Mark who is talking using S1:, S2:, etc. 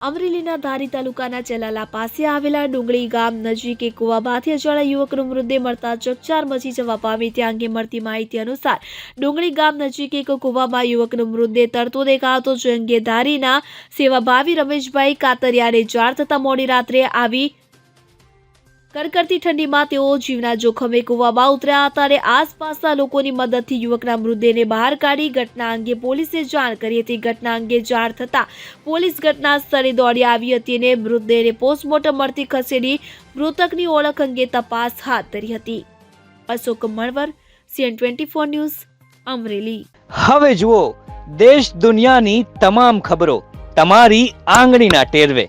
S1: અમરેલીના ધારી તાલુકાના ચલાલા પાસે આવેલા ડુંગળી ગામ નજીક એક કુવામાંથી અજાણ્યા યુવકનું મૃતદેહ મળતા ચકચાર મચી જવા પામી. તે અંગે મળતી માહિતી અનુસાર, ડુંગળી ગામ નજીક એક કુવામાં યુવકનો મૃતદેહ તરતો દેખાતો. જે અંગે ધારીના સેવાભાવી રમેશભાઈ કાતરિયાને જાણ થતા મોડી રાત્રે આવી કડકડતી ઠંડીમાં તેઓ જીવના જોખમે કૂવામાં ઉતર્યા હતા અને આસપાસના લોકોની મદદથી યુવકના મૃતદેહને બહાર કાઢી ઘટના અંગે પોલીસે જાણ કરી હતી. ઘટના અંગે જાણ થતાં પોલીસ ઘટના સ્થળે દોડી આવી હતી અને મૃતદેહને પોસ્ટમોર્ટમ અર્થે ખસેડી મૃતકની ઓળખ અંગે તપાસ હાથ ધરી હતી. Ashok Manvar, C N twenty four news, Amreli.
S2: હવે જુઓ, દેશ દુનિયાની તમામ ખબરો તમારી આંગળીના ટેરવે.